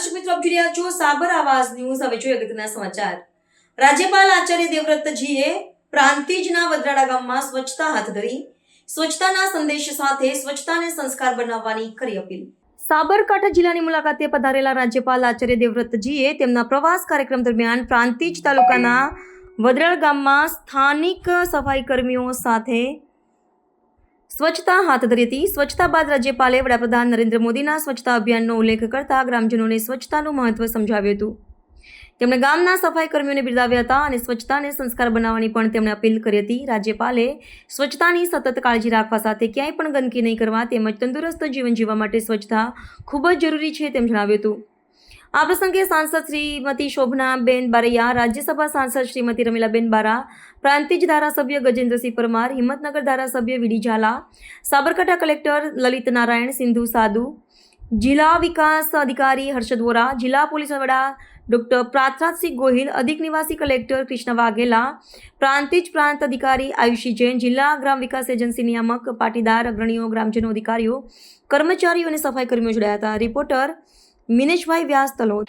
દર્શક મિત્રો, આપ જોઈ છો સાબર આવાસ ન્યૂઝ. હવે જોઈએ અગત્યના સમાચાર. રાજ્યપાલ આચાર્ય દેવવ્રતજીએ પ્રાંતિજના વદ્રાડા ગામમાં સ્વચ્છતા હાથ ધરી, સ્વચ્છતાના સંદેશ સાથે સ્વચ્છતાને સંસ્કાર બનાવવાની કરી અપીલ. સાબરકાંઠા જિલ્લાની મુલાકાતે પધારેલા રાજ્યપાલ આચાર્ય દેવવ્રતજીએ તેમના પ્રવાસ કાર્યક્રમ દરમિયાન પ્રાંતિજ તાલુકાના વદ્રાળ ગામમાં સ્થાનિક સફાઈ કર્મીઓ સાથે સ્વચ્છતા હાથ ધરી હતી સ્વચ્છતા બાદ રાજ્યપાલે વડાપ્રધાન નરેન્દ્ર મોદીના સ્વચ્છતા અભિયાનનો ઉલ્લેખ કરતા ગ્રામજનોને સ્વચ્છતાનું મહત્વ સમજાવ્યું હતું. તેમણે ગામના સફાઈ કર્મીઓને બિરદાવ્યા હતા અને સ્વચ્છતાને સંસ્કાર બનાવવાની પણ તેમણે અપીલ કરી હતી. રાજ્યપાલે સ્વચ્છતાની સતત કાળજી રાખવા સાથે ક્યાંય પણ ગંદકી નહીં કરવા તેમજ તંદુરસ્ત જીવન જીવવા માટે સ્વચ્છતા ખૂબ જ જરૂરી છે તેમ જણાવ્યું હતું. આ પ્રસંગે સાંસદ શ્રીમતી શોભનાબેન બારૈયા, રાજ્યસભા સાંસદ શ્રીમતી રમીલાબેન બારા, પ્રાંતિજ ધારાસભ્ય ગજેન્દ્રસિંહ પરમાર, હિંમતનગર ધારાસભ્ય વીડી ઝાલા, સાબરકાંઠા કલેક્ટર લલિત નારાયણ સિંધુ સાધુ, જિલ્લા વિકાસ અધિકારી હર્ષદ વોરા, જિલ્લા પોલીસ વડા ડોક્ટર પ્રાથરાજસિંહ ગોહિલ, અધિક નિવાસી કલેક્ટર કૃષ્ણ વાઘેલા, પ્રાંતિજ પ્રાંત અધિકારી આયુષી જૈન, જિલ્લા ગ્રામ વિકાસ એજન્સી નિયામક પાટીદાર અગ્રણીઓ, ગ્રામજનો અધિકારીઓ, કર્મચારીઓ અને સફાઈ કર્મીઓ જોડાયા હતા. રિપોર્ટર મિનેશભાઈ વ્યાસ તલોદ.